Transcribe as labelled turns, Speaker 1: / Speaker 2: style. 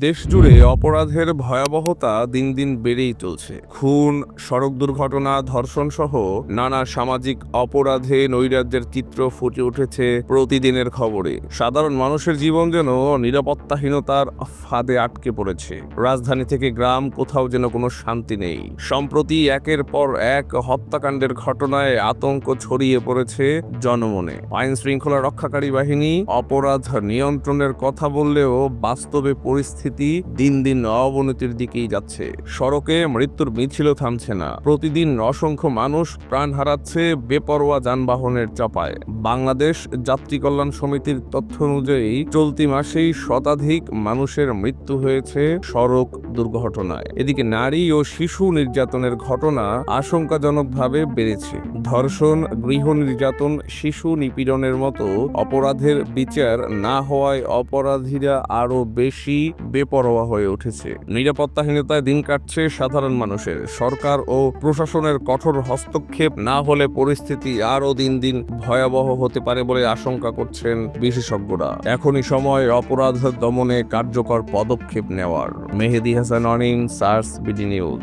Speaker 1: দেশ জুড়ে অপরাধের ভয়াবহতা দিন দিন বেড়েই চলছে। খুন, সড়ক দুর্ঘটনা ধর্ষণ সহ নানা সামাজিক অপরাধে নৈরাজ্যের চিত্র ফুটে উঠেছে প্রতিদিনের খবরে। সাধারণ মানুষের জীবন যেন নিরাপত্তাহীনতার ফাঁদে আটকে পড়েছে। রাজধানী থেকে গ্রাম, কোথাও যেন কোনো শান্তি নেই। সম্প্রতি একের পর এক হত্যাকাণ্ডের ঘটনায় আতঙ্ক ছড়িয়ে পড়েছে জনমনে। আইন শৃঙ্খলা রক্ষাকারী বাহিনী অপরাধ নিয়ন্ত্রণের কথা বললেও বাস্তবে পরিস্থিতি দিন দিন অবনতির দিকেই যাচ্ছে। সড়কে মৃত্যুর মিছিল থামছে না। প্রতিদিন অসংখ্য মানুষ প্রাণ হারাচ্ছে বেপরোয়া যানবাহনের চাপায়। বাংলাদেশ যাত্রী কল্যাণ সমিতির তথ্য অনুযায়ী, চলতি মাসেই শতাধিক মানুষের মৃত্যু হয়েছে সড়ক দুর্ঘটনায়। এদিকে নারী ও শিশু নির্যাতনের ঘটনা আশঙ্কাজনকভাবে বেড়েছে। ধর্ষণ, গৃহ নির্যাতন, শিশু নিপীড়নের মতো অপরাধের বিচার না হওয়ায় অপরাধীরা আরও বেশি বেপরোয়া হয়ে উঠেছে। নিরাপত্তাহীনতায় দিন কাটছে সাধারণ মানুষের। সরকার ও প্রশাসনের কঠোর হস্তক্ষেপ না হলে পরিস্থিতি আরও দিন দিন ভয়াবহ হতে পারে বলে আশঙ্কা করছেন বিশেষজ্ঞরা। এখনই সময় অপরাধ দমনে কার্যকর পদক্ষেপ নেওয়ার। মেহেদি হাসান অনিম সার্স, বিডি নিউজ।